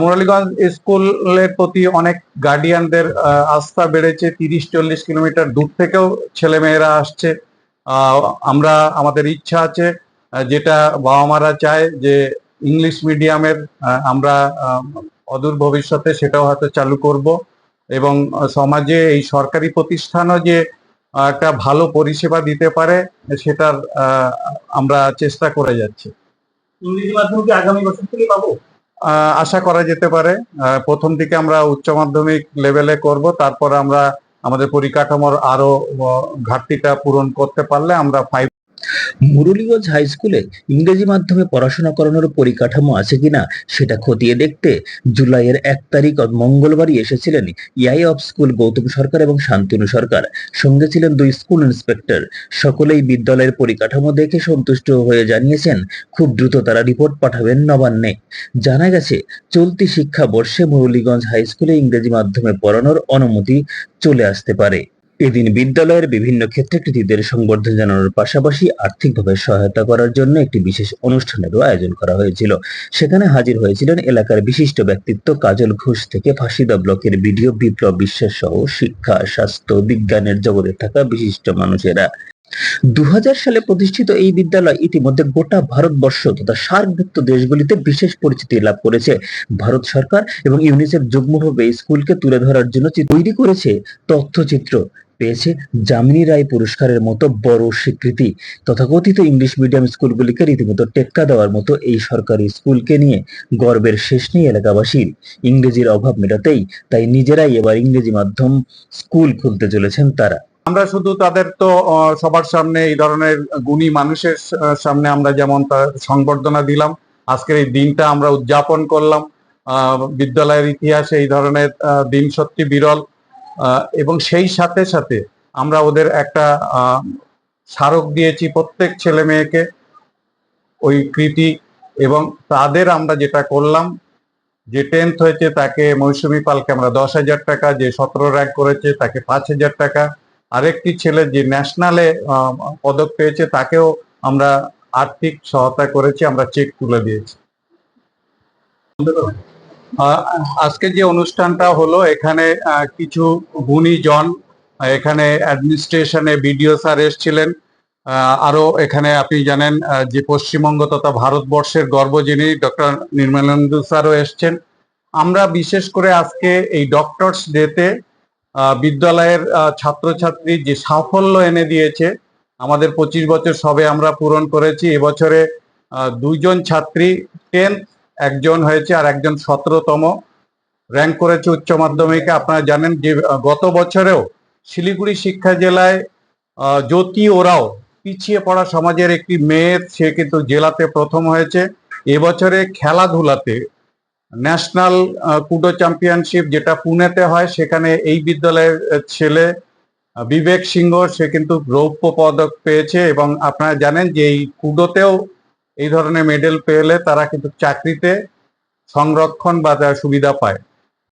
মুরালীগঞ্জ স্কুলের প্রতি অনেক গার্ডিয়ানদের আস্থা বেড়েছে। তিরিশ, চল্লিশ কিলোমিটার দূর থেকেও ছেলেমেয়েরা আসছে। আমরা, আমাদের ইচ্ছা আছে যেটা বাবা মারা চায় যে ইংলিশ মিডিয়ামের আমরা অদূর ভবিষ্যতে সেটাও হয়তো চালু করব এবং সমাজে এই সরকারি প্রতিষ্ঠানও যে একটা ভালো পরিষেবা দিতে পারে, সেটার আমরা চেষ্টা করে যাচ্ছি। ইংরেজি মাধ্যম কি আগামী বছর থেকে পাবো? আশা করা যেতে পারে। প্রথম দিকে আমরা উচ্চ মাধ্যমিক লেভেলে করব, তারপর আমরা আমাদের পরিকাঠামোর আরও ঘাটতিটা পূরণ করতে পারলে আমরা ফাইভ মুরলীগঞ্জ হাই স্কুলে ইংরেজি মাধ্যমে পড়াশোনা করানোর পরিকাঠামো আছে কিনা সেটা খতিয়ে দেখতে জুলাইয়ের এক তারিখ মঙ্গলবারই এসেছিলেন ইয়াই অফ স্কুল গৌতম সরকার এবং শান্তনু সরকার। সঙ্গে ছিলেন দুই স্কুল ইন্সপেক্টর সকলেই বিদ্যালয়ের পরিকাঠামো দেখে সন্তুষ্ট হয়ে জানিয়েছেন, খুব দ্রুত তারা রিপোর্ট পাঠাবেন নবান্নে। জানা গেছে, চলতি শিক্ষাবর্ষে মুরলীগঞ্জ হাই স্কুলে ইংরেজি মাধ্যমে পড়ানোর অনুমতি চলে আসতে পারে। এদিন বিদ্যালয়ের বিভিন্ন ক্ষেত্রে কৃতীদের সংবর্ধনা জানানোর পাশাপাশি আর্থিকভাবে সহায়তা করার জন্য একটি বিশেষ অনুষ্ঠানেরও আয়োজন করা হয়েছিল। সেখানে হাজির হয়েছিলেন এলাকার বিশিষ্ট ব্যক্তিত্ব কাজল ঘোষ থেকে ফাঁসিদা ব্লকের বিডিও বিপ্লব বিশ্বাস সহ শিক্ষা, স্বাস্থ্য, বিজ্ঞানের জগতে থাকা বিশিষ্ট মানুষেরা। দু হাজার সালে প্রতিষ্ঠিত এই বিদ্যালয় ইতিমধ্যে গোটা ভারতবর্ষ তথা সার্কভুক্ত দেশগুলিতে বিশেষ পরিচিতি লাভ করেছে। ভারত সরকার এবং ইউনিসেফ যুগ্মভাবে স্কুলকে তুলে ধরার জন্য তৈরি করেছে তথ্যচিত্র। পেয়েছে যামিনী রায় পুরস্কারের মতো বড় স্বীকৃতি। তথাকথিত ইংলিশ মিডিয়াম স্কুলগুলিকে রীতিমতো টেক্কা দেওয়ার মতো এই সরকারি স্কুলকে নিয়ে গর্বের শেষ নেই এলাকাবাসীর। ইংরেজির অভাব মেটাতেই তাই নিজেরাই এবার ইংরেজি মাধ্যম স্কুল খুলতে চলেছেন তারা। আমরা শুধু তাদের তো সবার সামনে এই ধরনের গুণী মানুষের সামনে আমরা যেমন তার সংবর্ধনা দিলাম, আজকের এই দিনটা আমরা উদযাপন করলাম। বিদ্যালয়ের ইতিহাসে এই ধরনের দিন সত্যি বিরল। এবং সেই সাথে সাথে আমরা ওদের একটা স্মারক দিয়েছি প্রত্যেক ছেলে মেয়েকে ওই কৃতি এবং তাদের আমরা যেটা করলাম, যে টেন্থ হয়েছে তাকে মৌসুমী পালকে আমরা দশ হাজার টাকা, যে সতেরো র্যাঙ্ক করেছে তাকে পাঁচ হাজার টাকা। আরেকটি ছেলে যে ন্যাশনালে পদক পেয়েছে তাকেও আমরা আর্থিক সহায়তা করেছি, আমরা চেক তুলে দিয়েছি। আজকে যে অনুষ্ঠানটা হলো, এখানে কিছু গুণীজন, এখানে অ্যাডমিনিস্ট্রেশনে বিডিও স্যার এসেছিলেন আরও এখানে আপনি জানেন যে পশ্চিমবঙ্গ তথা ভারতবর্ষের গর্ব যিনি ডক্টর নির্মলেন্দু স্যারও এসছেন। আমরা বিশেষ করে আজকে এই ডক্টরস ডেতে বিদ্যালয়ের ছাত্রছাত্রী যে সাফল্য এনে দিয়েছে, আমাদের পঁচিশ বছর সবে আমরা পূরণ করেছি। এবছরে দুইজন ছাত্রী টেন্থ একজন হয়েছে আর একজন সতেরোতম। র্যাঙ্ক করেছে উচ্চ মাধ্যমিকে। আপনারা জানেন যে গত বছরেও শিলিগুড়ি শিক্ষা জেলায় জ্যোতি ওরাও পিছিয়ে পড়া সমাজের একটি মেয়ে, সে কিন্তু জেলাতে প্রথম হয়েছে। এবছরে খেলাধুলাতে ন্যাশনাল কুডো চ্যাম্পিয়নশিপ যেটা পুনেতে হয়, সেখানে এই বিদ্যালয়ের ছেলে বিবেক সিংহ, সে কিন্তু রৌপ্য পদক পেয়েছে। এবং আপনারা জানেন যে এই কুডোতেও এই ধরনের মেডেল পেলে তারা কিন্তু চাকরিতে সংরক্ষণ বা সুবিধা পায়।